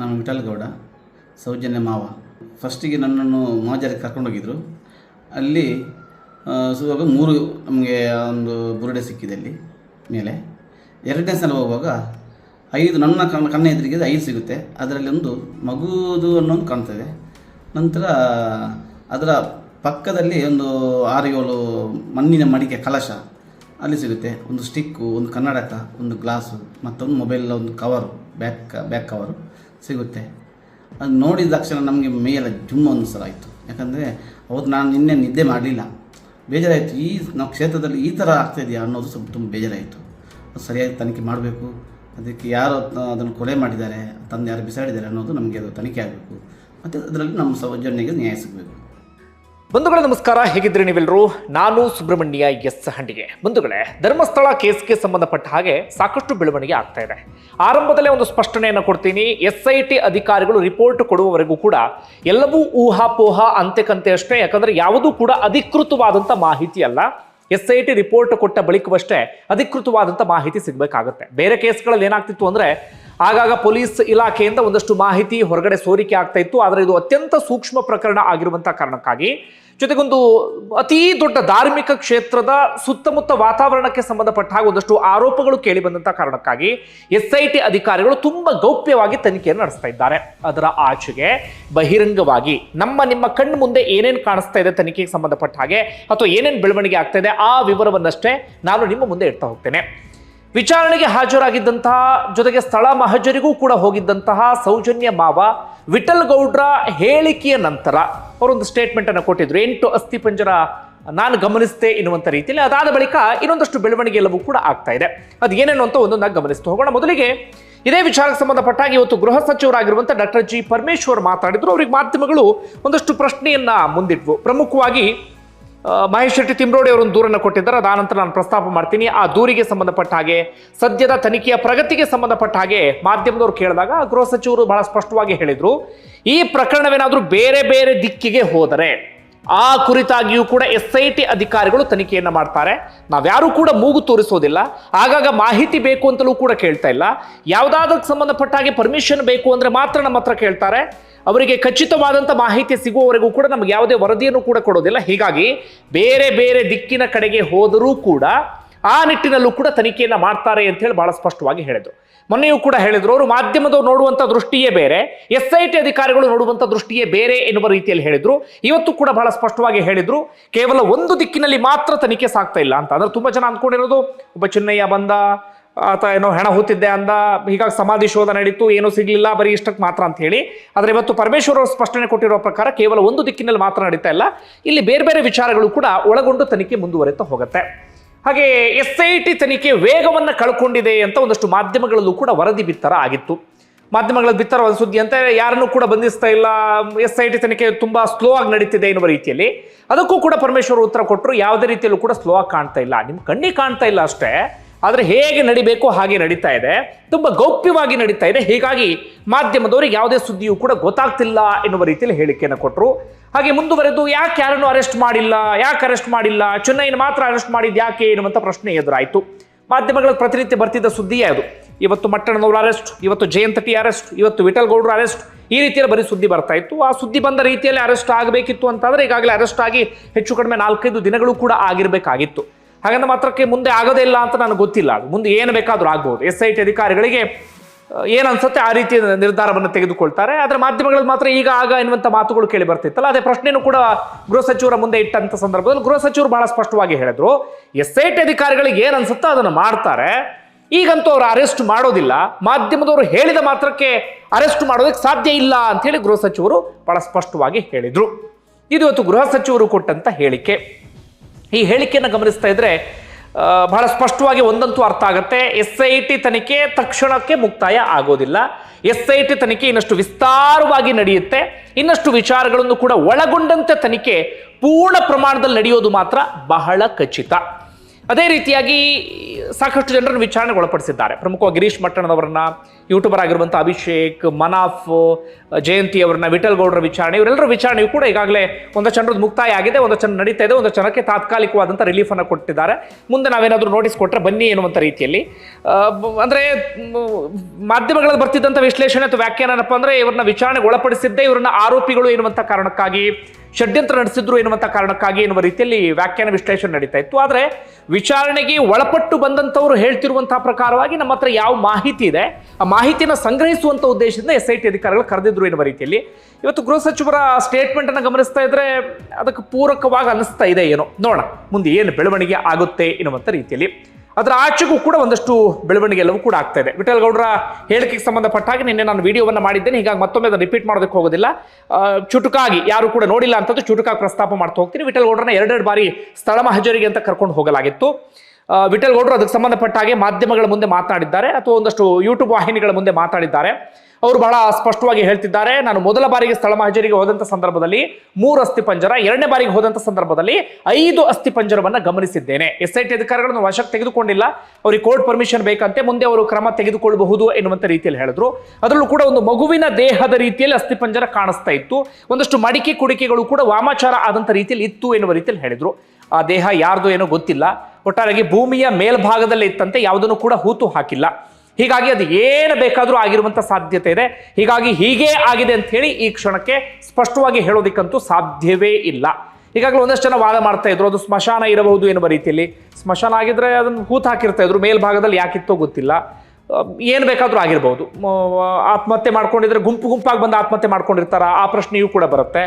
ನಾನು ವಿಠಲ್ ಗೌಡ ಸೌಜನ್ಯ ಮಾವ. ಫಸ್ಟಿಗೆ ನನ್ನನ್ನು ಮಾಜಾರಿಗೆ ಕರ್ಕೊಂಡೋಗಿದ್ದರು ಅಲ್ಲಿ ಸುವಾಗ ಮೂರು ನಮಗೆ ಒಂದು ಬುರುಡೆ ಸಿಕ್ಕಿದೆ ಅಲ್ಲಿ, ಮೇಲೆ. ಎರಡನೇ ಸಲ ಹೋಗುವಾಗ ಐದು ನನ್ನ ಕಣ್ಣ ಕಣ್ಣ ಎದುರಿಗೆ ಐದು ಸಿಗುತ್ತೆ. ಅದರಲ್ಲಿ ಒಂದು ಮಗುದು ಅನ್ನೋದು ಕಾಣ್ತದೆ. ನಂತರ ಅದರ ಪಕ್ಕದಲ್ಲಿ ಒಂದು ಆರು ಏಳು ಮಣ್ಣಿನ ಮಡಿಕೆ ಕಲಶ ಅಲ್ಲಿ ಸಿಗುತ್ತೆ. ಒಂದು ಸ್ಟಿಕ್ಕು, ಒಂದು ಕನ್ನಡಕ, ಒಂದು ಗ್ಲಾಸು, ಮತ್ತೊಂದು ಮೊಬೈಲ್ ಒಂದು ಕವರು, ಬ್ಯಾಕ್ ಬ್ಯಾಕ್ ಕವರು. ಸಿಗುತ್ತೆ. ಅದು ನೋಡಿದ ತಕ್ಷಣ ನಮಗೆ ಮೇಲ ಜುಮ್ಮ ಆಯಿತು. ಯಾಕಂದರೆ ಅವತ್ತು ನಾನು ನಿನ್ನೆ ನಿದ್ದೆ ಮಾಡಲಿಲ್ಲ. ಬೇಜಾರಾಯಿತು. ಈ ನಾವು ಕ್ಷೇತ್ರದಲ್ಲಿ ಈ ಥರ ಆಗ್ತಾಯಿದೆಯಾ ಅನ್ನೋದು ಸ್ವಲ್ಪ ತುಂಬ ಬೇಜಾರಾಯಿತು. ಅದು ಸರಿಯಾಗಿ ತನಿಖೆ ಮಾಡಬೇಕು. ಅದಕ್ಕೆ ಯಾರು ಅದನ್ನು ಕೊಲೆ ಮಾಡಿದ್ದಾರೆ. ತಂದು ಯಾರು ಬಿಸಾಡಿದ್ದಾರೆ ಅನ್ನೋದು ನಮಗೆ ಅದು ತನಿಖೆ ಆಗಬೇಕು. ಮತ್ತು ಅದರಲ್ಲಿ ನಮ್ಮ ಸೌಜನ್ಯಗೆ ನ್ಯಾಯ ಸಿಗಬೇಕು. ಬಂಧುಗಳೇ, ನಮಸ್ಕಾರ. ಹೇಗಿದ್ರಿ ನೀವೆಲ್ಲರೂ? ನಾನು ಸುಬ್ರಹ್ಮಣ್ಯ ಎಸ್ ಹಂಡಿಗೆ. ಬಂಧುಗಳೇ, ಧರ್ಮಸ್ಥಳ ಕೇಸ್ಗೆ ಸಂಬಂಧಪಟ್ಟ ಹಾಗೆ ಸಾಕಷ್ಟು ಬೆಳವಣಿಗೆ ಆಗ್ತಾ ಇದೆ. ಆರಂಭದಲ್ಲೇ ಒಂದು ಸ್ಪಷ್ಟನೆಯನ್ನು ಕೊಡ್ತೀನಿ. ಎಸ್ ಐ ಟಿ ಅಧಿಕಾರಿಗಳು ರಿಪೋರ್ಟ್ ಕೊಡುವವರೆಗೂ ಕೂಡ ಎಲ್ಲವೂ ಊಹಾಪೋಹ ಅಂತೆಕಂತೆ ಅಷ್ಟೇ. ಯಾಕಂದ್ರೆ ಯಾವುದೂ ಕೂಡ ಅಧಿಕೃತವಾದಂಥ ಮಾಹಿತಿ ಅಲ್ಲ. ಎಸ್ ಐ ಟಿ ರಿಪೋರ್ಟ್ ಕೊಟ್ಟ ಬಳಿಕವಷ್ಟೇ ಅಧಿಕೃತವಾದಂಥ ಮಾಹಿತಿ ಸಿಗಬೇಕಾಗುತ್ತೆ. ಬೇರೆ ಕೇಸ್ಗಳಲ್ಲಿ ಏನಾಗ್ತಿತ್ತು ಅಂದ್ರೆ, ಆಗಾಗ ಪೊಲೀಸ್ ಇಲಾಖೆಯಿಂದ ಒಂದಷ್ಟು ಮಾಹಿತಿ ಹೊರಗಡೆ ಸೋರಿಕೆ ಆಗ್ತಾ ಇತ್ತು. ಆದರೆ ಇದು ಅತ್ಯಂತ ಸೂಕ್ಷ್ಮ ಪ್ರಕರಣ ಆಗಿರುವಂಥ ಕಾರಣಕ್ಕಾಗಿ ಜೊತೆಗೊಂದು ಅತೀ ದೊಡ್ಡ ಧಾರ್ಮಿಕ ಕ್ಷೇತ್ರದ ಸುತ್ತಮುತ್ತ ವಾತಾವರಣಕ್ಕೆ ಸಂಬಂಧಪಟ್ಟ ಹಾಗೆ ಒಂದಷ್ಟು ಆರೋಪಗಳು ಕೇಳಿ ಬಂದಂತಹ ಕಾರಣಕ್ಕಾಗಿ ಎಸ್ ಐ ಟಿ ಅಧಿಕಾರಿಗಳು ತುಂಬಾ ಗೌಪ್ಯವಾಗಿ ತನಿಖೆಯನ್ನು ನಡೆಸ್ತಾ ಇದ್ದಾರೆ. ಅದರ ಆಚೆಗೆ ಬಹಿರಂಗವಾಗಿ ನಮ್ಮ ನಿಮ್ಮ ಕಣ್ಣು ಮುಂದೆ ಏನೇನು ಕಾಣಿಸ್ತಾ ಇದೆ ತನಿಖೆಗೆ ಸಂಬಂಧಪಟ್ಟ ಹಾಗೆ ಅಥವಾ ಏನೇನು ಬೆಳವಣಿಗೆ ಆಗ್ತಾ ಇದೆ ಆ ವಿವರವನ್ನಷ್ಟೇ ನಾನು ನಿಮ್ಮ ಮುಂದೆ ಇಡ್ತಾ ಹೋಗ್ತೇನೆ. ವಿಚಾರಣೆಗೆ ಹಾಜರಾಗಿದ್ದಂತಹ ಜೊತೆಗೆ ಸ್ಥಳ ಮಹಜರಿಗೂ ಕೂಡ ಹೋಗಿದ್ದಂತಹ ಸೌಜನ್ಯ ಮಾವ ವಿಠಲ್ ಗೌಡ್ರ ಹೇಳಿಕೆಯ ನಂತರ ಅವರೊಂದು ಸ್ಟೇಟ್ಮೆಂಟ್ ಅನ್ನು ಕೊಟ್ಟಿದ್ರು. ಎಂಟು ಅಸ್ಥಿ ಪಂಜರ ನಾನು ಗಮನಿಸಿದೆ ಎನ್ನುವಂಥ ರೀತಿಯಲ್ಲಿ. ಅದಾದ ಬಳಿಕ ಇನ್ನೊಂದಷ್ಟು ಬೆಳವಣಿಗೆ ಎಲ್ಲವೂ ಕೂಡ ಆಗ್ತಾ ಇದೆ. ಅದು ಏನೇನು ಅಂತ ಒಂದೊಂದಾಗಿ ಗಮನಿಸ್ತು ಹೋಗೋಣ. ಮೊದಲಿಗೆ ಇದೇ ವಿಚಾರಕ್ಕೆ ಸಂಬಂಧಪಟ್ಟಾಗಿ ಇವತ್ತು ಗೃಹ ಸಚಿವರಾಗಿರುವಂಥ ಡಾಕ್ಟರ್ ಜಿ ಪರಮೇಶ್ವರ್ ಮಾತಾಡಿದ್ರು. ಅವರಿಗೆ ಮಾಧ್ಯಮಗಳು ಒಂದಷ್ಟು ಪ್ರಶ್ನೆಯನ್ನ ಮುಂದಿಟ್ವು. ಪ್ರಮುಖವಾಗಿ ಮಹೇಶ್ ಶೆಟ್ಟಿ ತಿಮ್ರೋಡಿ ಅವರೊಂದು ದೂರನ್ನು ಕೊಟ್ಟಿದ್ದಾರೆ. ಅದಾನಂತರ ನಾನು ಪ್ರಸ್ತಾಪ ಮಾಡ್ತೀನಿ. ಆ ದೂರಿಗೆ ಸಂಬಂಧಪಟ್ಟ ಹಾಗೆ, ಸದ್ಯದ ತನಿಖೆಯ ಪ್ರಗತಿಗೆ ಸಂಬಂಧಪಟ್ಟ ಹಾಗೆ ಮಾಧ್ಯಮದವರು ಕೇಳಿದಾಗ ಗೃಹ ಸಚಿವರು ಬಹಳ ಸ್ಪಷ್ಟವಾಗಿ ಹೇಳಿದರು. ಈ ಪ್ರಕರಣವೇನಾದರೂ ಬೇರೆ ಬೇರೆ ದಿಕ್ಕಿಗೆ ಹೋದರೆ ಆ ಕುರಿತಾಗಿಯೂ ಕೂಡ ಎಸ್ ಐ ಟಿ ಅಧಿಕಾರಿಗಳು ತನಿಖೆಯನ್ನು ಮಾಡ್ತಾರೆ. ನಾವ್ಯಾರೂ ಕೂಡ ಮೂಗು ತೋರಿಸೋದಿಲ್ಲ. ಆಗಾಗ ಮಾಹಿತಿ ಬೇಕು ಅಂತಲೂ ಕೂಡ ಕೇಳ್ತಾ ಇಲ್ಲ. ಯಾವುದಾದಕ್ಕೆ ಸಂಬಂಧಪಟ್ಟ ಹಾಗೆ ಪರ್ಮಿಷನ್ ಬೇಕು ಅಂದರೆ ಮಾತ್ರ ನಮ್ಮ ಹತ್ರ ಕೇಳ್ತಾರೆ. ಅವರಿಗೆ ಖಚಿತವಾದಂಥ ಮಾಹಿತಿ ಸಿಗುವವರೆಗೂ ಕೂಡ ನಮ್ಗೆ ಯಾವುದೇ ವರದಿಯನ್ನು ಕೂಡ ಕೊಡೋದಿಲ್ಲ. ಹೀಗಾಗಿ ಬೇರೆ ಬೇರೆ ದಿಕ್ಕಿನ ಕಡೆಗೆ ಹೋದರೂ ಕೂಡ ಆ ನಿಟ್ಟಿನಲ್ಲೂ ಕೂಡ ತನಿಖೆಯನ್ನು ಮಾಡ್ತಾರೆ ಅಂತ ಹೇಳಿ ಬಹಳ ಸ್ಪಷ್ಟವಾಗಿ ಹೇಳಿದ್ರು. ಮೊನ್ನೆಯೂ ಕೂಡ ಹೇಳಿದ್ರು, ಅವರು ಮಾಧ್ಯಮದವರು ನೋಡುವಂಥ ದೃಷ್ಟಿಯೇ ಬೇರೆ ಎಸ್ ಐ ಟಿ ಅಧಿಕಾರಿಗಳು ನೋಡುವಂಥ ದೃಷ್ಟಿಯೇ ಬೇರೆ ಎನ್ನುವ ರೀತಿಯಲ್ಲಿ ಹೇಳಿದ್ರು. ಇವತ್ತು ಕೂಡ ಬಹಳ ಸ್ಪಷ್ಟವಾಗಿ ಹೇಳಿದ್ರು, ಕೇವಲ ಒಂದು ದಿಕ್ಕಿನಲ್ಲಿ ಮಾತ್ರ ತನಿಖೆ ಸಾಗ್ತಾ ಇಲ್ಲ ಅಂತ. ಅಂದ್ರೆ ತುಂಬಾ ಜನ ಅಂದ್ಕೊಂಡಿರೋದು, ಒಬ್ಬ ಚಿನ್ನಯ್ಯ ಬಂದ, ಆತ ಏನೋ ಹೆಣ ಹೂತಿದ್ದೆ ಅಂದ, ಹೀಗಾಗಿ ಸಮಾಧಿ ಶೋಧ ನಡೀತು, ಏನೂ ಸಿಗ್ಲಿಲ್ಲ, ಬರೀ ಇಷ್ಟಕ್ಕೆ ಮಾತ್ರ ಅಂತ ಹೇಳಿ. ಆದರೆ ಇವತ್ತು ಪರಮೇಶ್ವರ ಅವರು ಸ್ಪಷ್ಟನೆ ಕೊಟ್ಟಿರೋ ಪ್ರಕಾರ ಕೇವಲ ಒಂದು ದಿಕ್ಕಿನಲ್ಲಿ ಮಾತ್ರ ನಡೀತಾ ಇಲ್ಲ. ಇಲ್ಲಿ ಬೇರೆ ಬೇರೆ ವಿಚಾರಗಳು ಕೂಡ ಒಳಗೊಂಡು ತನಿಖೆ ಮುಂದುವರಿತಾ ಹೋಗುತ್ತೆ. ಹಾಗೆ ಎಸ್ ಐ ಟಿ ತನಿಖೆ ವೇಗವನ್ನು ಕಳ್ಕೊಂಡಿದೆ ಅಂತ ಒಂದಷ್ಟು ಮಾಧ್ಯಮಗಳಲ್ಲೂ ಕೂಡ ವರದಿ ಬಿತ್ತರ ಆಗಿತ್ತು. ಮಾಧ್ಯಮಗಳ ಬಿತ್ತರ ಒಂದು ಸುದ್ದಿ ಅಂತ ಯಾರನ್ನೂ ಕೂಡ ಬಂಧಿಸ್ತಾ ಇಲ್ಲ. ಎಸ್ ಐ ಟಿ ತನಿಖೆ ತುಂಬ ಸ್ಲೋ ಆಗಿ ನಡೀತಿದೆ ಎನ್ನುವ ರೀತಿಯಲ್ಲಿ. ಅದಕ್ಕೂ ಕೂಡ ಪರಮೇಶ್ವರ್ ಉತ್ತರ ಕೊಟ್ಟರು. ಯಾವುದೇ ರೀತಿಯಲ್ಲೂ ಕೂಡ ಸ್ಲೋ ಆಗಿ ಕಾಣ್ತಾ ಇಲ್ಲ. ನಿಮ್ಮ ಕಣ್ಣಿಗೆ ಕಾಣ್ತಾ ಇಲ್ಲ ಅಷ್ಟೇ. ಆದರೆ ಹೇಗೆ ನಡಿಬೇಕು ಹಾಗೆ ನಡೀತಾ ಇದೆ. ತುಂಬ ಗೌಪ್ಯವಾಗಿ ನಡೀತಾ ಇದೆ. ಹೀಗಾಗಿ ಮಾಧ್ಯಮದವರಿಗೆ ಯಾವುದೇ ಸುದ್ದಿಯೂ ಕೂಡ ಗೊತ್ತಾಗ್ತಿಲ್ಲ ಎನ್ನುವ ರೀತಿಯಲ್ಲಿ ಹೇಳಿಕೆಯನ್ನು ಕೊಟ್ಟರು ಹಾಗೆ ಮುಂದುವರೆದು ಯಾಕೆ ಯಾರನ್ನು ಅರೆಸ್ಟ್ ಮಾಡಿಲ್ಲ, ಯಾಕೆ ಅರೆಸ್ಟ್ ಮಾಡಿಲ್ಲ, ಚೆನ್ನೈನ ಮಾತ್ರ ಅರೆಸ್ಟ್ ಮಾಡಿದ್ಯಾಕೆ ಎನ್ನುವಂಥ ಪ್ರಶ್ನೆ ಎದುರಾಯಿತು. ಮಾಧ್ಯಮಗಳ ಪ್ರತಿನಿತ್ಯ ಬರ್ತಿದ್ದ ಸುದ್ದಿಯೇ ಅದು. ಇವತ್ತು ಮಟ್ಟಣ್ಣನವರು ಅರೆಸ್ಟ್ ಇವತ್ತು ಜಯಂತಟಿ ಅರೆಸ್ಟ್ ಇವತ್ತು ವಿಠಲ್ ಗೌಡ್ರು ಅರೆಸ್ಟ್ ಈ ರೀತಿಯಲ್ಲಿ ಬರೀ ಸುದ್ದಿ ಬರ್ತಾ ಇತ್ತು. ಆ ಸುದ್ದಿ ಬಂದ ರೀತಿಯಲ್ಲಿ ಅರೆಸ್ಟ್ ಆಗಬೇಕಿತ್ತು ಅಂತಂದರೆ ಈಗಾಗಲೇ ಅರೆಸ್ಟ್ ಆಗಿ ಹೆಚ್ಚು ಕಡಿಮೆ ನಾಲ್ಕೈದು ದಿನಗಳು ಕೂಡ ಆಗಿರಬೇಕಾಗಿತ್ತು. ಹಾಗಂದ್ರೆ ಮಾತ್ರಕ್ಕೆ ಮುಂದೆ ಆಗೋದೇ ಇಲ್ಲ ಅಂತ ನನಗೆ ಗೊತ್ತಿಲ್ಲ. ಮುಂದೆ ಏನು ಬೇಕಾದರೂ ಆಗ್ಬೋದು. ಎಸ್ ಐ ಟಿ ಅಧಿಕಾರಿಗಳಿಗೆ ಏನ್ ಅನ್ಸುತ್ತೆ ಆ ರೀತಿಯ ನಿರ್ಧಾರವನ್ನು ತೆಗೆದುಕೊಳ್ತಾರೆ. ಆದರೆ ಮಾಧ್ಯಮಗಳಲ್ಲಿ ಮಾತ್ರ ಈಗ ಆಗ ಎನ್ನುವಂಥ ಮಾತುಗಳು ಕೇಳಿ ಬರ್ತಿತ್ತಲ್ಲ. ಅದೇ ಪ್ರಶ್ನೆಯೂ ಕೂಡ ಗೃಹ ಸಚಿವರ ಮುಂದೆ ಇಟ್ಟಂಥ ಸಂದರ್ಭದಲ್ಲಿ ಗೃಹ ಸಚಿವರು ಬಹಳ ಸ್ಪಷ್ಟವಾಗಿ ಹೇಳಿದ್ರು, ಎಸ್ ಐ ಟಿ ಅಧಿಕಾರಿಗಳಿಗೆ ಏನು ಅನ್ಸುತ್ತೋ ಅದನ್ನು ಮಾಡ್ತಾರೆ. ಈಗಂತೂ ಅವರು ಅರೆಸ್ಟ್ ಮಾಡೋದಿಲ್ಲ. ಮಾಧ್ಯಮದವರು ಹೇಳಿದ ಮಾತ್ರಕ್ಕೆ ಅರೆಸ್ಟ್ ಮಾಡೋದಕ್ಕೆ ಸಾಧ್ಯ ಇಲ್ಲ ಅಂತ ಹೇಳಿ ಗೃಹ ಸಚಿವರು ಬಹಳ ಸ್ಪಷ್ಟವಾಗಿ ಹೇಳಿದರು. ಇದು ಇವತ್ತು ಗೃಹ ಸಚಿವರು ಕೊಟ್ಟಂತ ಹೇಳಿಕೆ. ಈ ಹೇಳಿಕೆಯನ್ನು ಗಮನಿಸ್ತಾ ಇದ್ರೆ ಬಹಳ ಸ್ಪಷ್ಟವಾಗಿ ಒಂದಂತೂ ಅರ್ಥ ಆಗುತ್ತೆ. ಎಸ್ ಐ ಟಿ ತನಿಖೆ ತಕ್ಷಣಕ್ಕೆ ಮುಕ್ತಾಯ ಆಗೋದಿಲ್ಲ. ಎಸ್ ಐ ಟಿ ತನಿಖೆ ಇನ್ನಷ್ಟು ವಿಸ್ತಾರವಾಗಿ ನಡೆಯುತ್ತೆ. ಇನ್ನಷ್ಟು ವಿಚಾರಗಳನ್ನು ಕೂಡ ಒಳಗೊಂಡಂತೆ ತನಿಖೆ ಪೂರ್ಣ ಪ್ರಮಾಣದಲ್ಲಿ ನಡೆಯೋದು ಮಾತ್ರ ಬಹಳ ಖಚಿತ. ಅದೇ ರೀತಿಯಾಗಿ ಸಾಕಷ್ಟು ಜನರನ್ನು ವಿಚಾರಣೆಗೆ ಒಳಪಡಿಸಿದ್ದಾರೆ ಪ್ರಮುಖವಾಗಿ ಗಿರೀಶ್ ಮಟ್ಟಣದವರನ್ನ ಯೂಟ್ಯೂಬರ್ ಆಗಿರುವಂಥ ಅಭಿಷೇಕ್, ಮನಾಫ್, ಜಯಂತಿ ಅವರನ್ನ, ವಿಠಲ್ ಗೌಡರ ವಿಚಾರಣೆ, ಇವರೆಲ್ಲರ ವಿಚಾರಣೆಯು ಕೂಡ ಈಗಾಗಲೇ ಒಂದು ಚಂದ್ರದ ಮುಕ್ತಾಯ ಆಗಿದೆ, ಒಂದು ಚಂದ್ರ ನಡೀತಾ ಇದೆ, ಒಂದು ಜನಕ್ಕೆ ತಾತ್ಕಾಲಿಕವಾದಂಥ ರಿಲೀಫ್ ಅನ್ನು ಕೊಟ್ಟಿದ್ದಾರೆ. ಮುಂದೆ ನಾವೇನಾದರೂ ನೋಟಿಸ್ ಕೊಟ್ಟರೆ ಬನ್ನಿ ಎನ್ನುವಂಥ ರೀತಿಯಲ್ಲಿ. ಅಂದರೆ ಮಾಧ್ಯಮಗಳಲ್ಲಿ ಬರ್ತಿದ್ದಂಥ ವಿಶ್ಲೇಷಣೆ ಅಥವಾ ವ್ಯಾಖ್ಯಾನ ಏನಪ್ಪ ಅಂದರೆ, ಇವ್ರನ್ನ ವಿಚಾರಣೆಗೆ ಒಳಪಡಿಸಿದ್ದೇ ಇವ್ರನ್ನ ಆರೋಪಿಗಳು ಎನ್ನುವಂಥ ಕಾರಣಕ್ಕಾಗಿ ಷಡ್ಯಂತ್ರ ನಡೆಸಿದ್ರು ಎನ್ನುವಂಥ ಕಾರಣಕ್ಕಾಗಿ ಎನ್ನುವ ರೀತಿಯಲ್ಲಿ ವ್ಯಾಖ್ಯಾನ ವಿಶ್ಲೇಷಣೆ ನಡೀತಾ ಇತ್ತು. ಆದರೆ ವಿಚಾರಣೆಗೆ ಒಳಪಟ್ಟು ಬಂದಂಥವ್ರು ಹೇಳ್ತಿರುವಂತಹ ಪ್ರಕಾರವಾಗಿ ನಮ್ಮ ಹತ್ರ ಯಾವ ಮಾಹಿತಿ ಇದೆ, ಆ ಮಾಹಿತಿನ ಸಂಗ್ರಹಿಸುವಂಥ ಉದ್ದೇಶದಿಂದ ಎಸ್ ಐ ಟಿ ಅಧಿಕಾರಿಗಳು ಕರೆದಿದ್ರು ಎನ್ನುವ ರೀತಿಯಲ್ಲಿ. ಇವತ್ತು ಗೃಹ ಸಚಿವರ ಸ್ಟೇಟ್ಮೆಂಟ್ ಅನ್ನು ಗಮನಿಸ್ತಾ ಇದ್ರೆ ಅದಕ್ಕೆ ಪೂರಕವಾಗಿ ಅನಿಸ್ತಾ ಇದೆ ಏನೋ. ನೋಡೋಣ, ಮುಂದೆ ಏನು ಬೆಳವಣಿಗೆ ಆಗುತ್ತೆ ಎನ್ನುವಂಥ ರೀತಿಯಲ್ಲಿ. ಅದರ ಆಚೆಗೂ ಕೂಡ ಒಂದಷ್ಟು ಬೆಳವಣಿಗೆ ಎಲ್ಲವೂ ಕೂಡ ಆಗ್ತಾ ಇದೆ. ವಿಠಲ್ ಗೌಡರ ಹೇಳಿಕೆಗೆ ಸಂಬಂಧಪಟ್ಟ ಹಾಗೆ ನಿನ್ನೆ ನಾನು ವಿಡಿಯೋವನ್ನು ಮಾಡಿದ್ದೇನೆ. ಹೀಗಾಗಿ ಮತ್ತೊಮ್ಮೆ ಅದನ್ನು ರಿಪೀಟ್ ಮಾಡೋದಕ್ಕೆ ಹೋಗೋದಿಲ್ಲ. ಚುಟುಕಾಗಿ ಯಾರು ಕೂಡ ನೋಡಿಲ್ಲ ಅಂತದ್ದು ಚುಟುಕಾಗಿ ಪ್ರಸ್ತಾಪ ಮಾಡ್ತಾ ಹೋಗ್ತೀನಿ. ವಿಠಲ್ ಗೌಡರನ್ನ ಎರಡೆರಡು ಬಾರಿ ಸ್ಥಳ ಮಹಜರಿಗೆ ಅಂತ ಕರ್ಕೊಂಡು ಹೋಗಲಾಗಿತ್ತು. ಆ, ವಿಠಲ್ ಗೌಡರು ಅದಕ್ಕೆ ಸಂಬಂಧಪಟ್ಟ ಹಾಗೆ ಮಾಧ್ಯಮಗಳ ಮುಂದೆ ಮಾತನಾಡಿದ್ದಾರೆ ಅಥವಾ ಒಂದಷ್ಟು ಯೂಟ್ಯೂಬ್ ವಾಹಿನಿಗಳ ಮುಂದೆ ಮಾತಾಡಿದ್ದಾರೆ ಅವರು ಬಹಳ ಸ್ಪಷ್ಟವಾಗಿ ಹೇಳ್ತಿದ್ದಾರೆ ನಾನು ಮೊದಲ ಬಾರಿಗೆ ಸ್ಥಳ ಮಹಜರಿಗೆ ಹೋದಂಥ ಸಂದರ್ಭದಲ್ಲಿ ಮೂರು ಅಸ್ಥಿ ಪಂಜರ ಎರಡನೇ ಬಾರಿಗೆ ಹೋದಂಥ ಸಂದರ್ಭದಲ್ಲಿ ಐದು ಅಸ್ಥಿ ಪಂಜರವನ್ನು ಗಮನಿಸಿದ್ದೇನೆ. ಎಸ್ ಐ ಟಿ ಅಧಿಕಾರಿಗಳನ್ನು ವಶಕ್ಕೆ ತೆಗೆದುಕೊಂಡಿಲ್ಲ ಅವರಿಗೆ ಕೋರ್ಟ್ ಪರ್ಮಿಷನ್ ಬೇಕಂತೆ ಮುಂದೆ ಅವರು ಕ್ರಮ ತೆಗೆದುಕೊಳ್ಳಬಹುದು ಎನ್ನುವಂಥ ರೀತಿಯಲ್ಲಿ ಹೇಳಿದ್ರು. ಅದರಲ್ಲೂ ಕೂಡ ಒಂದು ಮಗುವಿನ ದೇಹದ ರೀತಿಯಲ್ಲಿ ಅಸ್ಥಿ ಪಂಜರ ಕಾಣಿಸ್ತಾ ಇತ್ತು. ಒಂದಷ್ಟು ಮಡಿಕೆ ಕುಡಿಕೆಗಳು ಕೂಡ ವಾಮಾಚಾರ ಆದಂಥ ರೀತಿಯಲ್ಲಿ ಇತ್ತು ಎನ್ನುವ ರೀತಿಯಲ್ಲಿ ಹೇಳಿದ್ರು. ಆ ದೇಹ ಯಾರ್ದು ಏನೋ ಗೊತ್ತಿಲ್ಲ. ಒಟ್ಟಾರೆಯಾಗಿ ಭೂಮಿಯ ಮೇಲ್ಭಾಗದಲ್ಲಿ ಇತ್ತಂತೆ, ಯಾವುದನ್ನು ಕೂಡ ಹೂತು ಹಾಕಿಲ್ಲ. ಹೀಗಾಗಿ ಅದು ಏನು ಬೇಕಾದರೂ ಆಗಿರುವಂಥ ಸಾಧ್ಯತೆ ಇದೆ. ಹೀಗಾಗಿ ಹೀಗೇ ಆಗಿದೆ ಅಂತ ಹೇಳಿ ಈ ಕ್ಷಣಕ್ಕೆ ಸ್ಪಷ್ಟವಾಗಿ ಹೇಳೋದಕ್ಕಂತೂ ಸಾಧ್ಯವೇ ಇಲ್ಲ. ಈಗಾಗಲೇ ಒಂದಷ್ಟು ಜನ ವಾದ ಮಾಡ್ತಾ ಇದ್ರು, ಅದು ಸ್ಮಶಾನ ಇರಬಹುದು ಎನ್ನುವ ರೀತಿಯಲ್ಲಿ. ಸ್ಮಶಾನ ಆಗಿದ್ರೆ ಅದನ್ನು ಹೂತು ಹಾಕಿರ್ತಾ ಇದ್ರು, ಮೇಲ್ಭಾಗದಲ್ಲಿ ಯಾಕಿತ್ತೋ ಗೊತ್ತಿಲ್ಲ. ಏನು ಬೇಕಾದರೂ ಆಗಿರ್ಬೋದು. ಆತ್ಮಹತ್ಯೆ ಮಾಡ್ಕೊಂಡಿದ್ರೆ ಗುಂಪು ಗುಂಪಾಗಿ ಬಂದು ಆತ್ಮಹತ್ಯೆ ಮಾಡ್ಕೊಂಡಿರ್ತಾರ? ಆ ಪ್ರಶ್ನೆಯೂ ಕೂಡ ಬರುತ್ತೆ.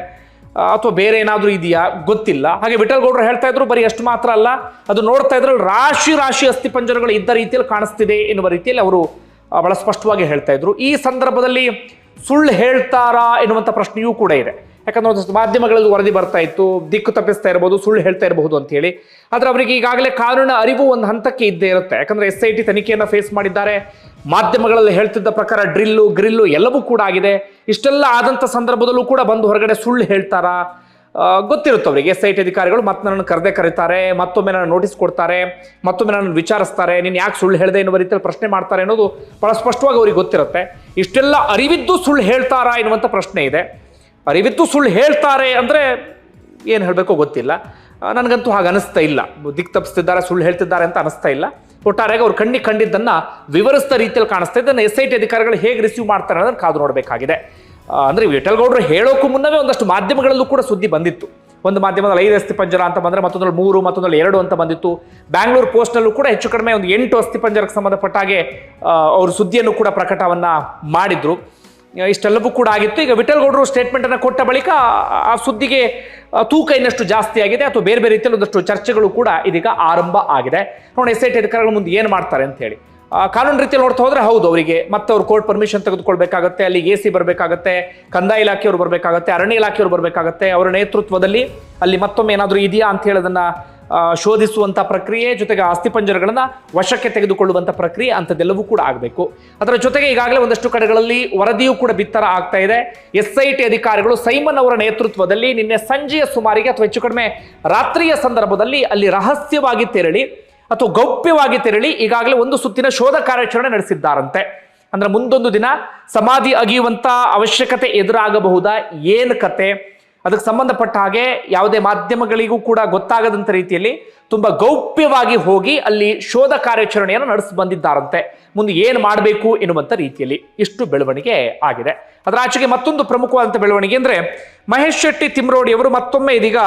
ಅಥವಾ ಬೇರೆ ಏನಾದರೂ ಇದೆಯಾ? ಗೊತ್ತಿಲ್ಲ. ಹಾಗೆ ವಿಠಲ್ ಗೌಡರು ಹೇಳ್ತಾ ಇದ್ರು, ಬರೀ ಅಷ್ಟು ಮಾತ್ರ ಅಲ್ಲ, ಅದು ನೋಡ್ತಾ ಇದ್ರು ರಾಶಿ ರಾಶಿ ಅಸ್ಥಿ ಪಂಜರಗಳು ಇದ್ದ ರೀತಿಯಲ್ಲಿ ಕಾಣಿಸ್ತಿದೆ ಎನ್ನುವ ರೀತಿಯಲ್ಲಿ ಅವರು ಬಹಳ ಸ್ಪಷ್ಟವಾಗಿ ಹೇಳ್ತಾ ಇದ್ರು. ಈ ಸಂದರ್ಭದಲ್ಲಿ ಸುಳ್ಳು ಹೇಳ್ತಾರಾ ಎನ್ನುವಂಥ ಪ್ರಶ್ನೆಯೂ ಕೂಡ ಇದೆ. ಯಾಕಂದ್ರೆ ಒಂದಷ್ಟು ಮಾಧ್ಯಮಗಳಲ್ಲಿ ವರದಿ ಬರ್ತಾ ಇತ್ತು, ದಿಕ್ಕು ತಪ್ಪಿಸ್ತಾ ಇರಬಹುದು ಸುಳ್ಳು ಹೇಳ್ತಾ ಇರಬಹುದು ಅಂತ ಹೇಳಿ. ಆದ್ರೆ ಅವರಿಗೆ ಈಗಾಗಲೇ ಕಾನೂನಿನ ಅರಿವು ಒಂದು ಹಂತಕ್ಕೆ ಇದ್ದೇ ಇರುತ್ತೆ. ಯಾಕಂದ್ರೆ ಎಸ್ ಐ ಟಿ ತನಿಖೆಯನ್ನು ಫೇಸ್ ಮಾಡಿದ್ದಾರೆ. ಮಾಧ್ಯಮಗಳಲ್ಲಿ ಹೇಳ್ತಿದ್ದ ಪ್ರಕಾರ ಡ್ರಿಲ್ಲು, ಗ್ರಿಲ್ಲು ಎಲ್ಲವೂ ಕೂಡ ಆಗಿದೆ. ಇಷ್ಟೆಲ್ಲ ಆದಂಥ ಸಂದರ್ಭದಲ್ಲೂ ಕೂಡ ಬಂದು ಹೊರಗಡೆ ಸುಳ್ಳು ಹೇಳ್ತಾರಾ. ಗೊತ್ತಿರುತ್ತೆ ಅವರಿಗೆ ಎಸ್ ಐ ಟಿ ಅಧಿಕಾರಿಗಳು ಮತ್ತೆ ನನ್ನನ್ನು ಕರೆದೇ ಕರೀತಾರೆ, ಮತ್ತೊಮ್ಮೆ ನನ್ನ ನೋಟಿಸ್ ಕೊಡ್ತಾರೆ, ಮತ್ತೊಮ್ಮೆ ನನ್ನನ್ನು ವಿಚಾರಿಸ್ತಾರೆ, ನೀನು ಯಾಕೆ ಸುಳ್ಳು ಹೇಳಿದೆ ಎನ್ನುವ ರೀತಿಯಲ್ಲಿ ಪ್ರಶ್ನೆ ಮಾಡ್ತಾರೆ ಅನ್ನೋದು ಬಹಳ ಸ್ಪಷ್ಟವಾಗಿ ಅವ್ರಿಗೆ ಗೊತ್ತಿರುತ್ತೆ. ಇಷ್ಟೆಲ್ಲ ಅರಿವಿದ್ದು ಸುಳ್ಳು ಹೇಳ್ತಾರಾ ಎನ್ನುವಂಥ ಪ್ರಶ್ನೆ ಇದೆ. ಅರಿವಿದ್ದು ಸುಳ್ಳು ಹೇಳ್ತಾರೆ ಅಂದರೆ ಏನು ಹೇಳಬೇಕೋ ಗೊತ್ತಿಲ್ಲ. ನನಗಂತೂ ಹಾಗೆ ಅನಿಸ್ತಾ ಇಲ್ಲ. ದಿಕ್ ತಪ್ಪಿಸ್ತಿದ್ದಾರೆ ಸುಳ್ಳು ಹೇಳ್ತಿದ್ದಾರೆ ಅಂತ ಅನಿಸ್ತಾ ಇಲ್ಲ. ಒಟ್ಟಾರೆಯಾಗಿ ಅವ್ರು ಕಣ್ಣಿಗೆ ಕಂಡಿದ್ದನ್ನು ವಿವರಿಸಿದ ರೀತಿಯಲ್ಲಿ ಕಾಣಿಸ್ತಾ ಇದೆ. ಇದನ್ನು ಎಸ್ ಐ ಟಿ ಅಧಿಕಾರಿಗಳು ಹೇಗೆ ರಿಸೀವ್ ಮಾಡ್ತಾರೆ ಅನ್ನೋದನ್ನು ಕಾದು ನೋಡಬೇಕಾಗಿದೆ. ಅಂದರೆ ಅಂದ್ರೆ ವಿಠಲ್ ಗೌಡರು ಹೇಳೋಕ್ಕೂ ಮುನ್ನವೇ ಒಂದಷ್ಟು ಮಾಧ್ಯಮಗಳಲ್ಲೂ ಕೂಡ ಸುದ್ದಿ ಬಂದಿತ್ತು. ಒಂದು ಮಾಧ್ಯಮದಲ್ಲಿ ಐದು ಅಸ್ಥಿ ಪಂಜರ ಅಂತ ಬಂದರೆ ಮತ್ತೊಂದಲ್ಲಿ ಮೂರು, ಮತ್ತೊಂದ್ರಲ್ಲಿ ಎರಡು ಅಂತ ಬಂದಿತ್ತು. ಬ್ಯಾಂಗ್ಳೂರು ಪೋಸ್ಟ್ನಲ್ಲೂ ಕೂಡ ಹೆಚ್ಚು ಕಡಿಮೆ ಒಂದು ಎಂಟು ಅಸ್ಥಿ ಪಂಜರಕ್ಕೆ ಸಂಬಂಧಪಟ್ಟ ಹಾಗೆ ಅವರು ಸುದ್ದಿಯನ್ನು ಕೂಡ ಪ್ರಕಟವನ್ನು ಮಾಡಿದ್ರು. ಇಷ್ಟೆಲ್ಲವೂ ಕೂಡ ಆಗಿತ್ತು. ಈಗ ವಿಠಲ್ ಗೌಡರು ಸ್ಟೇಟ್ಮೆಂಟ್ ಅನ್ನು ಕೊಟ್ಟ ಬಳಿಕ ಆ- ಸುದ್ದಿಗೆ ತೂಕ ಇನ್ನಷ್ಟು ಜಾಸ್ತಿ ಆಗಿದೆ ಅಥವಾ ಬೇರೆ ಬೇರೆ ರೀತಿಯಲ್ಲಿ ಒಂದಷ್ಟು ಚರ್ಚೆಗಳು ಕೂಡ ಇದೀಗ ಆರಂಭ ಆಗಿದೆ. ನೋಡಿ ಎಸ್ ಐ ಟಿ ಅಧಿಕಾರಿಗಳು ಮುಂದೆ ಏನು ಮಾಡ್ತಾರೆ ಅಂತ ಹೇಳಿ. ಕಾನೂನು ರೀತಿಯಲ್ಲಿ ನೋಡ್ತಾ ಹೋದ್ರೆ ಹೌದು ಅವರಿಗೆ. ಮತ್ತೆ ಅವ್ರು ಕೋರ್ಟ್ ಪರ್ಮಿಷನ್ ತೆಗೆದುಕೊಳ್ಬೇಕಾಗತ್ತೆ ಅಲ್ಲಿ ಎ ಸಿ ಬರಬೇಕಾಗತ್ತೆ, ಕಂದಾಯ ಇಲಾಖೆಯವರು ಬರಬೇಕಾಗತ್ತೆ, ಅರಣ್ಯ ಇಲಾಖೆಯವರು ಬರಬೇಕಾಗತ್ತೆ, ಅವರ ನೇತೃತ್ವದಲ್ಲಿ ಅಲ್ಲಿ ಮತ್ತೊಮ್ಮೆ ಏನಾದರೂ ಇದೆಯಾ ಅಂತ ಹೇಳೋದನ್ನ ಆ, ಶೋಧಿಸುವಂತ ಪ್ರಕ್ರಿಯೆ ಜೊತೆಗೆ ಅಸ್ಥಿಪಂಜರಗಳನ್ನ ವಶಕ್ಕೆ ತೆಗೆದುಕೊಳ್ಳುವಂತ ಪ್ರಕ್ರಿಯೆ ಅಂಥದ್ದೆಲ್ಲವೂ ಕೂಡ ಆಗಬೇಕು. ಅದರ ಜೊತೆಗೆ ಈಗಾಗಲೇ ಒಂದಷ್ಟು ಕಡೆಗಳಲ್ಲಿ ವರದಿಯೂ ಕೂಡ ಬಿತ್ತರ ಆಗ್ತಾ ಇದೆ. ಎಸ್ ಐ ಟಿ ಅಧಿಕಾರಿಗಳು ಸೈಮನ್ ಅವರ ನೇತೃತ್ವದಲ್ಲಿ ನಿನ್ನೆ ಸಂಜೆಯ ಸುಮಾರಿಗೆ ಅಥವಾ ಹೆಚ್ಚು ಕಡಿಮೆ ರಾತ್ರಿಯ ಸಂದರ್ಭದಲ್ಲಿ ಅಲ್ಲಿ ರಹಸ್ಯವಾಗಿ ತೆರಳಿ ಅಥವಾ ಗೌಪ್ಯವಾಗಿ ತೆರಳಿ ಈಗಾಗಲೇ ಒಂದು ಸುತ್ತಿನ ಶೋಧ ಕಾರ್ಯಾಚರಣೆ ನಡೆಸಿದ್ದಾರಂತೆ. ಅಂದ್ರೆ ಮುಂದೊಂದು ದಿನ ಸಮಾಧಿ ಅಗಿಯುವಂತ ಅವಶ್ಯಕತೆ ಎದುರಾಗಬಹುದಾ? ಏನು ಕತೆ? ಅದಕ್ಕೆ ಸಂಬಂಧಪಟ್ಟ ಹಾಗೆ ಯಾವುದೇ ಮಾಧ್ಯಮಗಳಿಗೂ ಕೂಡ ಗೊತ್ತಾಗದಂತ ರೀತಿಯಲ್ಲಿ ತುಂಬ ಗೌಪ್ಯವಾಗಿ ಹೋಗಿ ಅಲ್ಲಿ ಶೋಧ ಕಾರ್ಯಾಚರಣೆಯನ್ನು ನಡೆಸಿ ಬಂದಿದ್ದಾರಂತೆ. ಮುಂದೆ ಏನು ಮಾಡಬೇಕು ಎನ್ನುವಂಥ ರೀತಿಯಲ್ಲಿ ಇಷ್ಟು ಬೆಳವಣಿಗೆ ಆಗಿದೆ. ಅದರ ಆಚೆಗೆ ಮತ್ತೊಂದು ಪ್ರಮುಖವಾದಂಥ ಬೆಳವಣಿಗೆ ಅಂದ್ರೆ ಮಹೇಶ್ ಶೆಟ್ಟಿ ತಿಮ್ರೋಡಿ ಅವರು ಮತ್ತೊಮ್ಮೆ ಇದೀಗ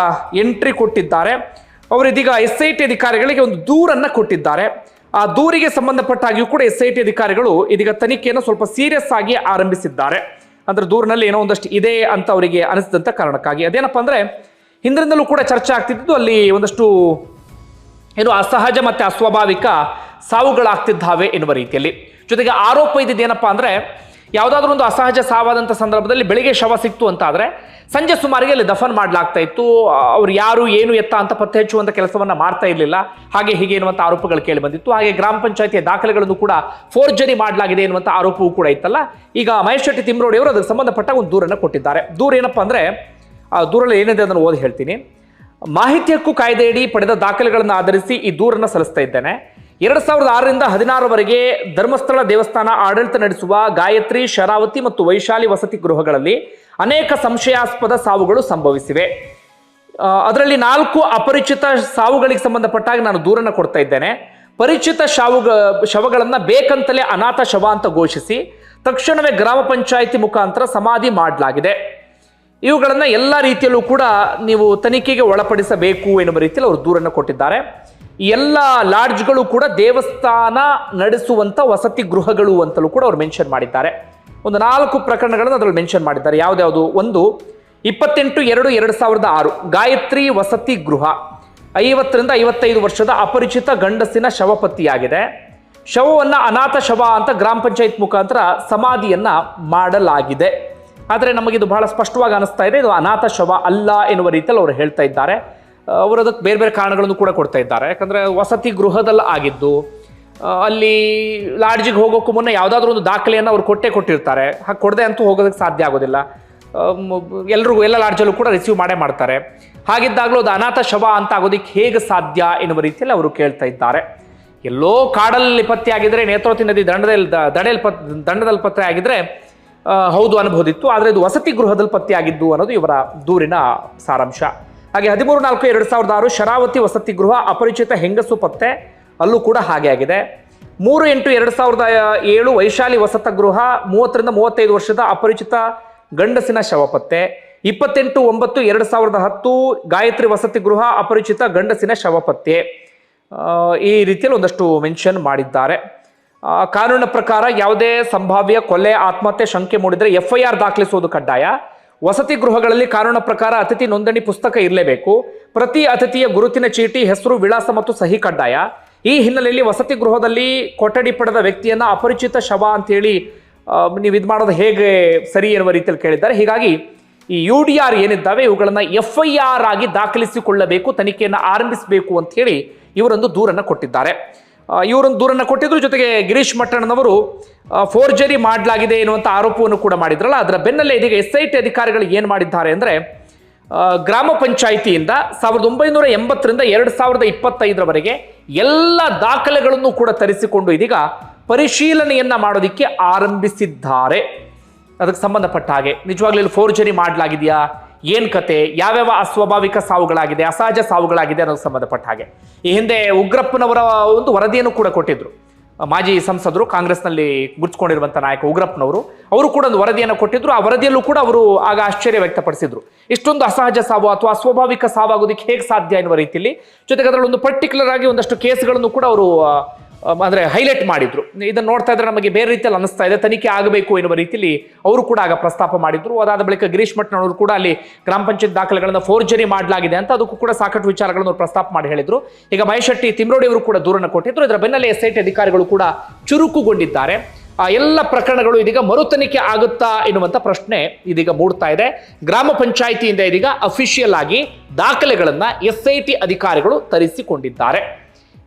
ಎಂಟ್ರಿ ಕೊಟ್ಟಿದ್ದಾರೆ. ಅವರು ಇದೀಗ ಎಸ್ ಐ ಟಿ ಅಧಿಕಾರಿಗಳಿಗೆ ಒಂದು ದೂರನ್ನ ಕೊಟ್ಟಿದ್ದಾರೆ. ಆ ದೂರಿಗೆ ಸಂಬಂಧಪಟ್ಟಾಗಿಯೂ ಕೂಡ ಎಸ್ ಐ ಟಿ ಅಧಿಕಾರಿಗಳು ಇದೀಗ ತನಿಖೆಯನ್ನು ಸ್ವಲ್ಪ ಸೀರಿಯಸ್ ಆಗಿ ಆರಂಭಿಸಿದ್ದಾರೆ. ಅಂದ್ರೆ ದೂರಿನಲ್ಲಿ ಏನೋ ಒಂದಷ್ಟು ಇದೆ ಅಂತ ಅವರಿಗೆ ಅನಿಸಿದಂಥ ಕಾರಣಕ್ಕಾಗಿ. ಅದೇನಪ್ಪ ಅಂದ್ರೆ ಹಿಂದಿನಿಂದಲೂ ಕೂಡ ಚರ್ಚೆ ಆಗ್ತಿದ್ದು ಅಲ್ಲಿ ಒಂದಷ್ಟು ಏನು ಅಸಹಜ ಮತ್ತೆ ಅಸ್ವಾಭಾವಿಕ ಸಾವುಗಳಾಗ್ತಿದ್ದಾವೆ ಎನ್ನುವ ರೀತಿಯಲ್ಲಿ. ಜೊತೆಗೆ ಆರೋಪ ಇದ್ದಿದ್ದೇನಪ್ಪ ಅಂದ್ರೆ ಯಾವುದಾದ್ರೂ ಒಂದು ಅಸಹಜ ಸಾವಾದಂಥ ಸಂದರ್ಭದಲ್ಲಿ ಬೆಳಿಗ್ಗೆ ಶವ ಸಿಕ್ತು ಅಂತ ಆದರೆ ಸಂಜೆ ಸುಮಾರಿಗೆ ಅಲ್ಲಿ ದಫನ್ ಮಾಡಲಾಗ್ತಾ ಇತ್ತು. ಅವ್ರು ಯಾರು, ಏನು ಎತ್ತ ಅಂತ ಪತ್ತೆ ಹಚ್ಚುವಂಥ ಕೆಲಸವನ್ನು ಮಾಡ್ತಾ ಇರಲಿಲ್ಲ. ಹಾಗೆ ಹೀಗೆ ಎನ್ನುವಂಥ ಆರೋಪಗಳು ಕೇಳಿ ಬಂದಿತ್ತು. ಹಾಗೆ ಗ್ರಾಮ ಪಂಚಾಯತಿಯ ದಾಖಲೆಗಳನ್ನು ಕೂಡ ಫೋರ್ಜರಿ ಮಾಡಲಾಗಿದೆ ಎನ್ನುವಂಥ ಆರೋಪವೂ ಕೂಡ ಇತ್ತಲ್ಲ. ಈಗ ಮಹೇಶ್ ಶೆಟ್ಟಿ ತಿಮ್ರೋಡಿ ಅವರು ಅದಕ್ಕೆ ಸಂಬಂಧಪಟ್ಟ ಒಂದು ದೂರನ್ನು ಕೊಟ್ಟಿದ್ದಾರೆ. ದೂರ ಏನಪ್ಪ ಅಂದರೆ, ಆ, ದೂರಲ್ಲಿ ಏನಿದೆ ಅದನ್ನು ಓದಿ ಹೇಳ್ತೀನಿ. ಮಾಹಿತಿ ಹಕ್ಕು ಕಾಯ್ದೆಯಡಿ ಪಡೆದ ದಾಖಲೆಗಳನ್ನು ಆಧರಿಸಿ ಈ ದೂರನ್ನು ಸಲ್ಲಿಸ್ತಾ ಇದ್ದೇನೆ. ಎರಡು ಸಾವಿರದ ಆರರಿಂದ ಹದಿನಾರವರೆಗೆ ಧರ್ಮಸ್ಥಳ ದೇವಸ್ಥಾನ ಆಡಳಿತ ನಡೆಸುವ ಗಾಯತ್ರಿ, ಶರಾವತಿ ಮತ್ತು ವೈಶಾಲಿ ವಸತಿ ಗೃಹಗಳಲ್ಲಿ ಅನೇಕ ಸಂಶಯಾಸ್ಪದ ಸಾವುಗಳು ಸಂಭವಿಸಿವೆ. ಅದರಲ್ಲಿ ನಾಲ್ಕು ಅಪರಿಚಿತ ಸಾವುಗಳಿಗೆ ಸಂಬಂಧಪಟ್ಟಾಗ ನಾನು ದೂರನ್ನ ಕೊಡ್ತಾ ಇದ್ದೇನೆ. ಪರಿಚಿತ ಶಾವುಗ, ಶವಗಳನ್ನು ಬೇಕಂತಲೇ ಅನಾಥ ಶವ ಅಂತ ಘೋಷಿಸಿ ತಕ್ಷಣವೇ ಗ್ರಾಮ ಪಂಚಾಯಿತಿ ಮುಖಾಂತರ ಸಮಾಧಿ ಮಾಡಲಾಗಿದೆ. ಇವುಗಳನ್ನು ಎಲ್ಲ ರೀತಿಯಲ್ಲೂ ಕೂಡ ನೀವು ತನಿಖೆಗೆ ಒಳಪಡಿಸಬೇಕು ಎನ್ನುವ ರೀತಿಯಲ್ಲಿ ಅವರು ದೂರನ್ನು ಕೊಟ್ಟಿದ್ದಾರೆ. ಎಲ್ಲ ಲಾಡ್ಜ್ಗಳು ಕೂಡ ದೇವಸ್ಥಾನ ನಡೆಸುವಂತ ವಸತಿ ಗೃಹಗಳು ಅಂತಲೂ ಕೂಡ ಅವರು ಮೆನ್ಷನ್ ಮಾಡಿದ್ದಾರೆ. ಒಂದು ನಾಲ್ಕು ಪ್ರಕರಣಗಳನ್ನು ಅದರಲ್ಲಿ ಮೆನ್ಷನ್ ಮಾಡಿದ್ದಾರೆ. ಯಾವುದ್ಯಾವುದು? ಒಂದು ಇಪ್ಪತ್ತೆಂಟು ಎರಡು ಎರಡು ಸಾವಿರದ ಆರು ಗಾಯತ್ರಿ ವಸತಿ ಗೃಹ. ಐವತ್ತರಿಂದ ಐವತ್ತೈದು ವರ್ಷದ ಅಪರಿಚಿತ ಗಂಡಸಿನ ಶವಪತ್ತಿಯಾಗಿದೆ. ಶವವನ್ನು ಅನಾಥ ಶವ ಅಂತ ಗ್ರಾಮ ಪಂಚಾಯತ್ ಮುಖಾಂತರ ಸಮಾಧಿಯನ್ನ ಮಾಡಲಾಗಿದೆ. ಆದರೆ ನಮಗಿದು ಬಹಳ ಸ್ಪಷ್ಟವಾಗಿ ಅನಿಸ್ತಾ ಇದೆ, ಇದು ಅನಾಥ ಶವ ಅಲ್ಲ ಎನ್ನುವ ರೀತಿಯಲ್ಲಿ ಅವರು ಹೇಳ್ತಾ ಇದ್ದಾರೆ. ಅವರು ಅದಕ್ಕೆ ಬೇರೆ ಬೇರೆ ಕಾರಣಗಳನ್ನು ಕೂಡ ಕೊಡ್ತಾ ಇದ್ದಾರೆ. ಯಾಕಂದರೆ ವಸತಿ ಗೃಹದಲ್ಲಿ ಆಗಿದ್ದು ಅಲ್ಲಿ ಲಾಡ್ಜಿಗೆ ಹೋಗೋಕ್ಕೂ ಮುನ್ನ ಯಾವುದಾದ್ರೂ ಒಂದು ದಾಖಲೆಯನ್ನು ಅವ್ರು ಕೊಟ್ಟೇ ಕೊಟ್ಟಿರ್ತಾರೆ. ಹಾಗೆ ಕೊಡದೆ ಅಂತೂ ಹೋಗೋದಕ್ಕೆ ಸಾಧ್ಯ ಆಗೋದಿಲ್ಲ. ಎಲ್ಲರಿಗೂ ಎಲ್ಲ ಲಾಡ್ಜಲ್ಲೂ ಕೂಡ ರಿಸೀವ್ ಮಾಡೇ ಮಾಡ್ತಾರೆ. ಹಾಗಿದ್ದಾಗಲೂ ಅದು ಅನಾಥ ಶವ ಅಂತ ಆಗೋದಕ್ಕೆ ಹೇಗೆ ಸಾಧ್ಯ ಎನ್ನುವ ರೀತಿಯಲ್ಲಿ ಅವರು ಕೇಳ್ತಾ ಇದ್ದಾರೆ. ಎಲ್ಲೋ ಕಾಡಲ್ಲಿ ಪತ್ತೆ ಆಗಿದ್ರೆ ನೇತ್ರಾವತಿ ನದಿ ದಂಡದಲ್ಲಿ ದಡೆಯಲ್ಲಿ ಪತ್, ದಂಡದಲ್ಲಿ ಪತ್ತೆ ಆಗಿದ್ರೆ ಹೌದು ಅನ್ಬೋದಿತ್ತು. ಆದರೆ ಇದು ವಸತಿ ಗೃಹದಲ್ಲಿ ಪತ್ತೆ ಆಗಿದ್ದು ಅನ್ನೋದು ಇವರ ದೂರಿನ ಸಾರಾಂಶ. ಹಾಗೆ ಹದಿಮೂರು ನಾಲ್ಕು ಎರಡು ಸಾವಿರದ ಆರು ಶರಾವತಿ ವಸತಿ ಗೃಹ ಅಪರಿಚಿತ ಹೆಂಗಸು ಪತ್ತೆ, ಅಲ್ಲೂ ಕೂಡ ಹಾಗೆ ಆಗಿದೆ. ಮೂರು ಎಂಟು ಎರಡು ಸಾವಿರದ ಏಳು ವೈಶಾಲಿ ವಸತ ಗೃಹ, ಮೂವತ್ತರಿಂದ ಮೂವತ್ತೈದು ವರ್ಷದ ಅಪರಿಚಿತ ಗಂಡಸಿನ ಶವ ಪತ್ತೆ, ಇಪ್ಪತ್ತೆಂಟು ಒಂಬತ್ತು ಎರಡು ಸಾವಿರದ ಹತ್ತು ಗಾಯತ್ರಿ ವಸತಿ ಗೃಹ ಅಪರಿಚಿತ ಗಂಡಸಿನ ಶವ ಪತ್ತೆ. ಈ ರೀತಿಯಲ್ಲಿ ಒಂದಷ್ಟು ಮೆನ್ಷನ್ ಮಾಡಿದ್ದಾರೆ. ಕಾನೂನಿನ ಪ್ರಕಾರ ಯಾವುದೇ ಸಂಭಾವ್ಯ ಕೊಲೆ, ಆತ್ಮಹತ್ಯೆ, ಶಂಕೆ ಮೂಡಿದರೆ ಎಫ್ ಐ ಆರ್ ದಾಖಲಿಸುವುದು ಕಡ್ಡಾಯ. ವಸತಿ ಗೃಹಗಳಲ್ಲಿ ಕಾರಣ ಪ್ರಕಾರ ಅತಿಥಿ ನೋಂದಣಿ ಪುಸ್ತಕ ಇರಲೇಬೇಕು. ಪ್ರತಿ ಅತಿಥಿಯ ಗುರುತಿನ ಚೀಟಿ, ಹೆಸರು, ವಿಳಾಸ ಮತ್ತು ಸಹಿ ಕಡ್ಡಾಯ. ಈ ಹಿನ್ನೆಲೆಯಲ್ಲಿ ವಸತಿ ಗೃಹದಲ್ಲಿ ಕೊಠಡಿ ಪಡೆದ ವ್ಯಕ್ತಿಯನ್ನ ಅಪರಿಚಿತ ಶವ ಅಂತೇಳಿ ನೀವು ಇದು ಮಾಡೋದು ಹೇಗೆ ಸರಿ ಎನ್ನುವ ರೀತಿಯಲ್ಲಿ ಕೇಳಿದ್ದಾರೆ. ಹೀಗಾಗಿ ಈ ಯು ಡಿ ಆರ್ ಏನಿದ್ದಾವೆ ಇವುಗಳನ್ನು ಎಫ್ ಐ ಆರ್ ಆಗಿ ದಾಖಲಿಸಿಕೊಳ್ಳಬೇಕು, ತನಿಖೆಯನ್ನು ಆರಂಭಿಸಬೇಕು ಅಂತ ಹೇಳಿ ಇವರೊಂದು ದೂರನ್ನು ಕೊಟ್ಟಿದ್ದಾರೆ. ಇವರೊಂದು ದೂರನ್ನು ಕೊಟ್ಟಿದ್ರು. ಜೊತೆಗೆ ಗಿರೀಶ್ ಮಟ್ಟಣ್ಣನವರು ಫೋರ್ಜರಿ ಮಾಡಲಾಗಿದೆ ಎನ್ನುವಂಥ ಆರೋಪವನ್ನು ಕೂಡ ಮಾಡಿದ್ರಲ್ಲ. ಅದರ ಬೆನ್ನಲ್ಲೇ ಇದೀಗ ಎಸ್ ಐ ಟಿ ಅಧಿಕಾರಿಗಳು ಏನು ಮಾಡಿದ್ದಾರೆ ಅಂದರೆ ಗ್ರಾಮ ಪಂಚಾಯಿತಿಯಿಂದ ಸಾವಿರದ ಒಂಬೈನೂರ ಎಂಬತ್ತರಿಂದ ಎರಡು ಸಾವಿರದ ಇಪ್ಪತ್ತೈದರವರೆಗೆ ಎಲ್ಲ ದಾಖಲೆಗಳನ್ನು ಕೂಡ ತರಿಸಿಕೊಂಡು ಇದೀಗ ಪರಿಶೀಲನೆಯನ್ನು ಮಾಡೋದಕ್ಕೆ ಆರಂಭಿಸಿದ್ದಾರೆ. ಅದಕ್ಕೆ ಸಂಬಂಧಪಟ್ಟ ಹಾಗೆ. ನಿಜವಾಗ್ಲೂ ಫೋರ್ಜರಿ ಮಾಡಲಾಗಿದೆಯಾ? ಏನ್ ಕತೆ, ಯಾವ್ಯಾವ ಅಸ್ವಾಭಾವಿಕ ಸಾವುಗಳಾಗಿದೆ, ಅಸಹಜ ಸಾವುಗಳಾಗಿದೆ ಅನ್ನೋದು ಸಂಬಂಧಪಟ್ಟ ಹಾಗೆ. ಈ ಹಿಂದೆ ಉಗ್ರಪ್ಪನವರ ಒಂದು ವರದಿಯನ್ನು ಕೂಡ ಕೊಟ್ಟಿದ್ರು. ಮಾಜಿ ಸಂಸದರು, ಕಾಂಗ್ರೆಸ್ನಲ್ಲಿ ಗುರ್ಸ್ಕೊಂಡಿರುವಂಥ ನಾಯಕ ಉಗ್ರಪ್ಪನವರು, ಅವರು ಕೂಡ ಒಂದು ವರದಿಯನ್ನು ಕೊಟ್ಟಿದ್ರು. ಆ ವರದಿಯಲ್ಲೂ ಕೂಡ ಅವರು ಆಗ ಆಶ್ಚರ್ಯ ವ್ಯಕ್ತಪಡಿಸಿದ್ರು. ಇಷ್ಟೊಂದು ಅಸಹಜ ಸಾವು, ಅಥವಾ ಅಸ್ವಾಭಾವಿಕ ಸಾವಾಗೋದಕ್ಕೆ ಹೇಗೆ ಸಾಧ್ಯ ಎನ್ನುವ ರೀತಿಯಲ್ಲಿ, ಜೊತೆಗೆ ಅದರಲ್ಲಿ ಒಂದು ಪರ್ಟಿಕ್ಯುಲರ್ ಆಗಿ ಒಂದಷ್ಟು ಕೇಸ್ಗಳನ್ನು ಕೂಡ ಅವರು ಅಂದ್ರೆ ಹೈಲೈಟ್ ಮಾಡಿದ್ರು. ಇದನ್ನು ನೋಡ್ತಾ ಇದ್ರೆ ನಮಗೆ ಬೇರೆ ರೀತಿಯಲ್ಲಿ ಅನಿಸ್ತಾ ಇದೆ. ತನಿಖೆ ಆಗಬೇಕು ಎನ್ನುವ ರೀತಿಯಲ್ಲಿ ಅವರು ಕೂಡ ಆಗ ಪ್ರಸ್ತಾಪ ಮಾಡಿದ್ರು. ಅದಾದ ಬಳಿಕ ಗಿರೀಶ್ ಮಟ್ನವರು ಕೂಡ ಅಲ್ಲಿ ಗ್ರಾಮ ಪಂಚಾಯತ್ ದಾಖಲೆಗಳನ್ನು ಫೋರ್ಜರಿ ಮಾಡಲಾಗಿದೆ ಅಂತ ಅದಕ್ಕೂ ಕೂಡ ಸಾಕಷ್ಟು ವಿಚಾರಗಳನ್ನು ಅವರು ಪ್ರಸ್ತಾಪ ಮಾಡಿ ಹೇಳಿದ್ರು. ಈಗ ಮಹೇಶ್ ಶೆಟ್ಟಿ, ತಿಮ್ರೋಡಿ ಅವರು ಕೂಡ ದೂರನ್ನು ಕೊಟ್ಟಿದ್ರು. ಇದರ ಬೆನ್ನಲ್ಲೇ ಎಸ್ ಐ ಟಿ ಅಧಿಕಾರಿಗಳು ಕೂಡ ಚುರುಕುಗೊಂಡಿದ್ದಾರೆ. ಆ, ಎಲ್ಲ ಪ್ರಕರಣಗಳು ಇದೀಗ ಮರು ತನಿಖೆ ಆಗುತ್ತಾ ಎನ್ನುವಂಥ ಪ್ರಶ್ನೆ ಇದೀಗ ಮೂಡ್ತಾ ಇದೆ. ಗ್ರಾಮ ಪಂಚಾಯಿತಿಯಿಂದ ಇದೀಗ ಅಫಿಷಿಯಲ್ ಆಗಿ ದಾಖಲೆಗಳನ್ನು ಎಸ್ ಐ ಟಿ ಅಧಿಕಾರಿಗಳು ತರಿಸಿಕೊಂಡಿದ್ದಾರೆ.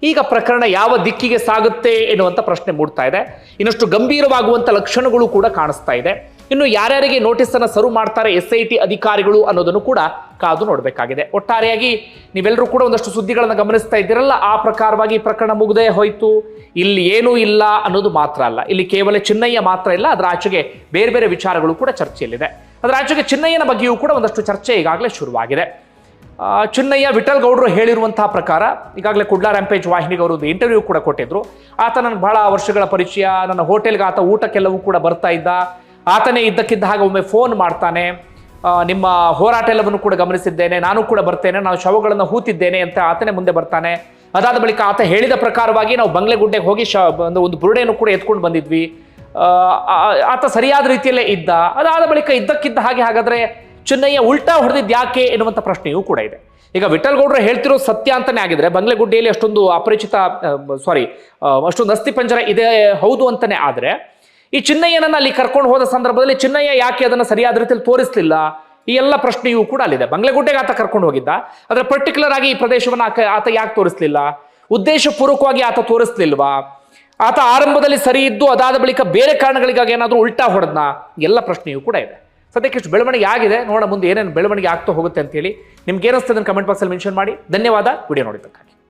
ಈಗ ಪ್ರಕರಣ ಯಾವ ದಿಕ್ಕಿಗೆ ಸಾಗುತ್ತೆ ಎನ್ನುವಂಥ ಪ್ರಶ್ನೆ ಮೂಡ್ತಾ ಇದೆ. ಇನ್ನಷ್ಟು ಗಂಭೀರವಾಗುವಂತ ಲಕ್ಷಣಗಳು ಕೂಡ ಕಾಣಿಸ್ತಾ ಇದೆ. ಇನ್ನು ಯಾರ್ಯಾರಿಗೆ ನೋಟಿಸ್ ಅನ್ನು ಸರ್ವ್ ಮಾಡ್ತಾರೆ ಎಸ್ ಐ ಟಿ ಅಧಿಕಾರಿಗಳು ಅನ್ನೋದನ್ನು ಕೂಡ ಕಾದು ನೋಡಬೇಕಾಗಿದೆ. ಒಟ್ಟಾರೆಯಾಗಿ ನೀವೆಲ್ಲರೂ ಕೂಡ ಒಂದಷ್ಟು ಸುದ್ದಿಗಳನ್ನು ಗಮನಿಸ್ತಾ ಇದ್ದೀರಲ್ಲ, ಆ ಪ್ರಕಾರವಾಗಿ ಪ್ರಕರಣ ಮುಗ್ದೇ ಹೋಯ್ತು, ಇಲ್ಲಿ ಏನೂ ಇಲ್ಲ ಅನ್ನೋದು ಮಾತ್ರ ಅಲ್ಲ. ಇಲ್ಲಿ ಕೇವಲ ಚಿನ್ನಯ್ಯ ಮಾತ್ರ ಇಲ್ಲ, ಅದರ ಆಚೆಗೆ ಬೇರೆ ಬೇರೆ ವಿಚಾರಗಳು ಕೂಡ ಚರ್ಚೆಯಲ್ಲಿದೆ. ಅದರ ಆಚೆಗೆ ಚಿನ್ನಯ್ಯನ ಬಗ್ಗೆಯೂ ಕೂಡ ಒಂದಷ್ಟು ಚರ್ಚೆ ಈಗಾಗಲೇ ಶುರುವಾಗಿದೆ. ಚಿನ್ನಯ್ಯ ವಿಠಲ್ ಗೌಡರು ಹೇಳಿರುವಂತಹ ಪ್ರಕಾರ ಈಗಾಗಲೇ ಕುಡ್ಲಾ ರ್ಯಾಂಪೇಜ್ ವಾಹಿನಿಗೆ ಅವರು ಇಂಟರ್ವ್ಯೂ ಕೂಡ ಕೊಟ್ಟಿದ್ರು. ಆತ ನನಗೆ ಬಹಳ ವರ್ಷಗಳ ಪರಿಚಯ, ನನ್ನ ಹೋಟೆಲ್ಗೆ ಆತ ಊಟಕ್ಕೆಲ್ಲವೂ ಕೂಡ ಬರ್ತಾ ಇದ್ದ. ಆತನೇ ಇದ್ದಕ್ಕಿದ್ದ ಹಾಗೆ ಒಮ್ಮೆ ಫೋನ್ ಮಾಡ್ತಾನೆ. ನಿಮ್ಮ ಹೋರಾಟ ಎಲ್ಲವನ್ನು ಕೂಡ ಗಮನಿಸಿದ್ದೇನೆ, ನಾನು ಕೂಡ ಬರ್ತೇನೆ, ನಾನು ಶವಗಳನ್ನು ಹೂತಿದ್ದೇನೆ ಅಂತ ಆತನೇ ಮುಂದೆ ಬರ್ತಾನೆ. ಅದಾದ ಬಳಿಕ ಆತ ಹೇಳಿದ ಪ್ರಕಾರವಾಗಿ ನಾವು ಬಂಗ್ಲೆಗುಡ್ಡೆಗೆ ಹೋಗಿ ಶ ಒಂದು ಬುರುಡೆಯನ್ನು ಕೂಡ ಎತ್ಕೊಂಡು ಬಂದಿದ್ವಿ. ಆತ ಸರಿಯಾದ ರೀತಿಯಲ್ಲೇ ಇದ್ದ. ಅದಾದ ಬಳಿಕ ಇದ್ದಕ್ಕಿದ್ದ ಹಾಗೆ ಹಾಗಾದ್ರೆ ಚಿನ್ನಯ್ಯ ಉಲ್ಟಾ ಹೊಡೆದಿದ್ದು ಯಾಕೆ ಎನ್ನುವಂಥ ಪ್ರಶ್ನೆಯೂ ಕೂಡ ಇದೆ. ಈಗ ವಿಠಲ್ ಗೌಡ್ರು ಹೇಳ್ತಿರೋ ಸತ್ಯ ಅಂತಾನೆ ಆಗಿದ್ರೆ ಬಂಗ್ಲೆಗುಡ್ಡೆಯಲ್ಲಿ ಅಷ್ಟೊಂದು ಅಪರಿಚಿತ ಸಾರಿ ಅಷ್ಟೊಂದು ಅಸ್ಥಿ ಪಂಜರ ಇದೆ ಹೌದು ಅಂತಲೇ ಆದರೆ, ಈ ಚಿನ್ನಯ್ಯನನ್ನು ಅಲ್ಲಿ ಕರ್ಕೊಂಡು ಹೋದ ಸಂದರ್ಭದಲ್ಲಿ ಚಿನ್ನಯ್ಯ ಯಾಕೆ ಅದನ್ನು ಸರಿಯಾದ ರೀತಿಯಲ್ಲಿ ತೋರಿಸಲಿಲ್ಲ? ಈ ಎಲ್ಲ ಪ್ರಶ್ನೆಯೂ ಕೂಡ ಅಲ್ಲಿದೆ. ಬಂಗ್ಲೆಗುಡ್ಡೆಗೆ ಆತ ಕರ್ಕೊಂಡು ಹೋಗಿದ್ದ. ಆದರೆ ಪರ್ಟಿಕ್ಯುಲರ್ ಆಗಿ ಈ ಪ್ರದೇಶವನ್ನು ಆತ ಯಾಕೆ ತೋರಿಸಲಿಲ್ಲ? ಉದ್ದೇಶಪೂರ್ವಕವಾಗಿ ಆತ ತೋರಿಸ್ಲಿಲ್ವಾ? ಆತ ಆರಂಭದಲ್ಲಿ ಸರಿ ಇದ್ದು ಅದಾದ ಬಳಿಕ ಬೇರೆ ಕಾರಣಗಳಿಗಾಗಿ ಏನಾದರೂ ಉಲ್ಟಾ ಹೊಡೆದ್ನ? ಎಲ್ಲ ಪ್ರಶ್ನೆಯೂ ಕೂಡ ಇದೆ. ಸದ್ಯಕ್ಕೆ ಇಷ್ಟು ಬೆಳವಣಿಗೆ ಆಗಿದೆ. ನೋಡೋಣ ಮುಂದೆ ಏನೇನು ಬೆಳವಣಿಗೆ ಆಗ್ತಾ ಹೋಗುತ್ತೆ ಅಂತೇಳಿ ನಿಮ್ಗೆ ಏನಿಸ್ತದೆ ಕಮೆಂಟ್ ಬಾಕ್ಸಲ್ಲಿ ಮೆನ್ಷನ್ ಮಾಡಿ. ಧನ್ಯವಾದ. ವಿಡಿಯೋ ನೋಡಿದ್ದಕ್ಕಾಗಿ.